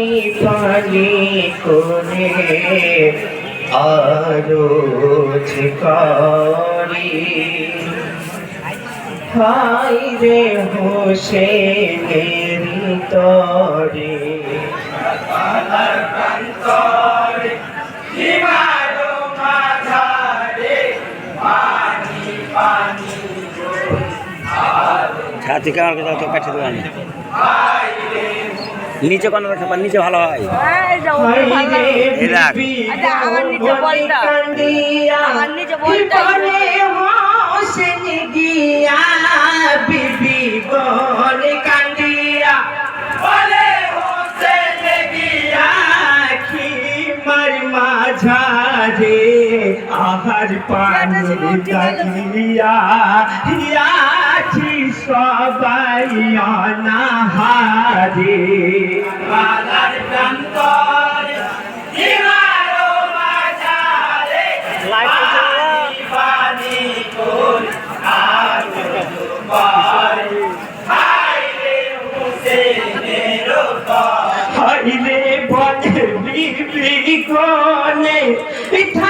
পানি পানি করে আরও করি হাই রে হোসেনের তরে। ছাতি কামার কথা তো কাছে দেবো আমি নিচে কোনো খাবার নিচে ভালো হয় এই যে ওপরে ভালো লাগে। এই দেখ। আচ্ছা, আমার নিচে বলটা। আমার নিচে বলটা। হোসেন গিয়া বিবি বন কান্দিয়া বলে হোসেন গিয়া কি মার মাঝারে আহার পানি গালিয়া ইয়াছি সবাই অনাহারে। বালার প্রান্তর দিবারো মাঝারে পানি কোন আর হাইলে বলে বিবি গনে থাকো খাদার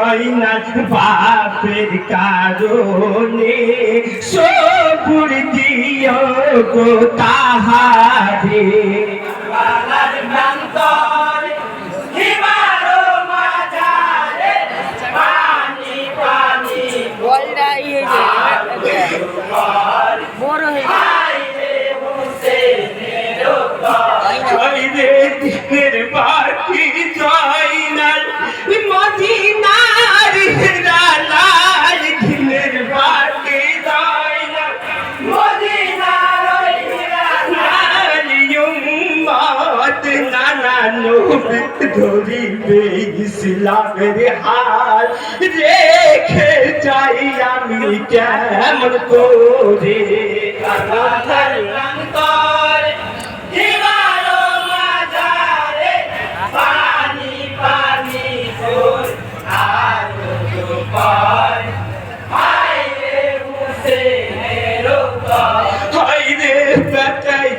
জয়নাথ বাপের কারণে সবুর দিও গো তাহারে। ধরিবে ইসলামের রেখে যাই আমি কেমন করে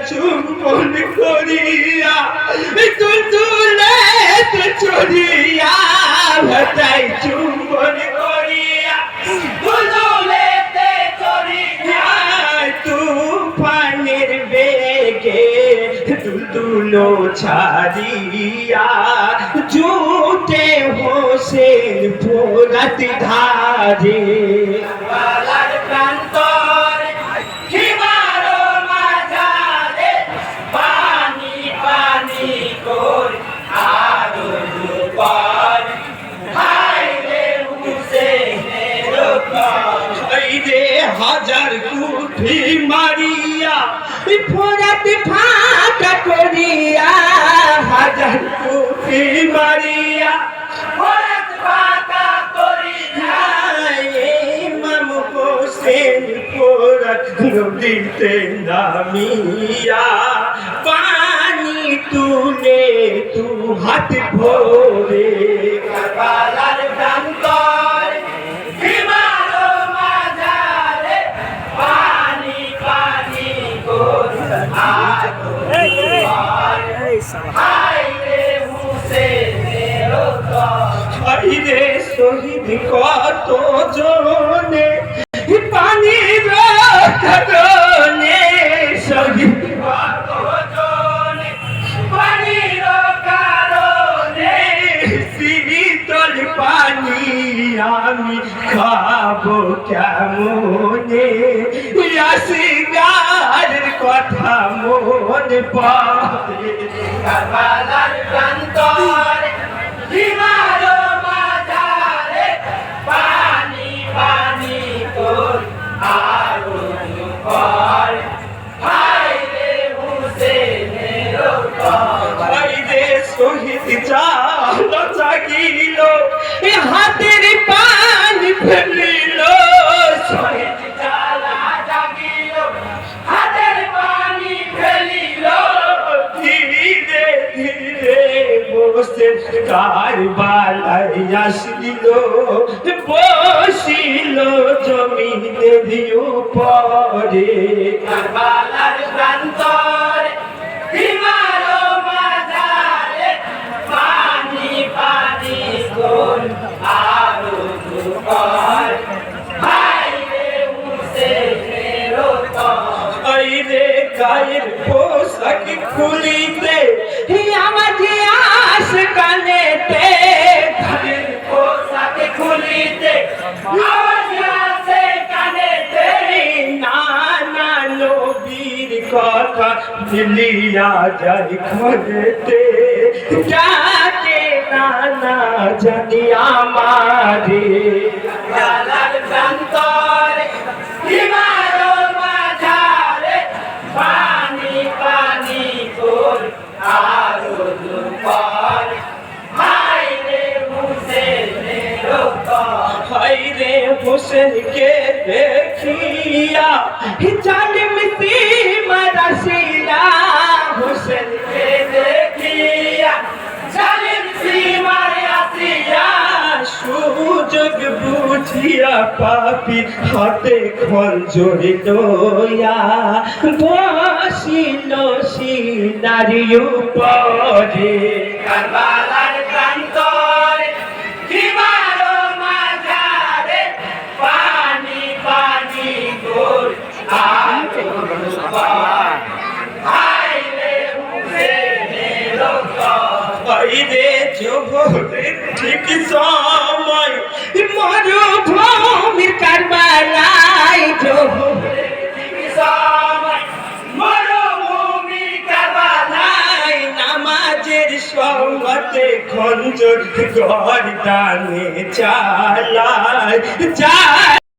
চুম্বন করিয়া তুল তুলে তো চড়িয়া বেটাই চুম্বন করিয়া তুল তুলে তে চড়িয়া তুফানের বেগে দুলদুলো ছাড়িয়া জুটে হোসেন ফোরাত ধারে ফোরাত ফাঁকা করিয়া, হাজার কুঠি মারিয়া নদীতে নামিয়া, পানি তুলে তু হাত ভরে কারবালার প্রান্তর হাইরে হুসেনের শহীদ কত জনে পানির কারণে শহীদ পানি আমি খাব কেমনে? আসিগার কথা মনে পাবে কারবালার প্রান্তর আসিল বসিল জমিনের উপরে কারবালার প্রান্তর মাঝারে পানি পানি দুকর কথা মিলিয়া যাই খোঁজতে যাকে নানা জানি আমারে। গালার প্রান্তরে। বুঝিয়া পাপি হাতে খঞ্জরে লইয়া বসিল সিনারি উপরে। কারবালার প্রান্তরে হিমার মাঝারে পানি পানি গোল বাইরে জোহরের ঠিক সময় মরুভূমির ঠিক সময় মরুভূমির কারবালায় নামাজের খঞ্জর গর্দানে চালায় চায়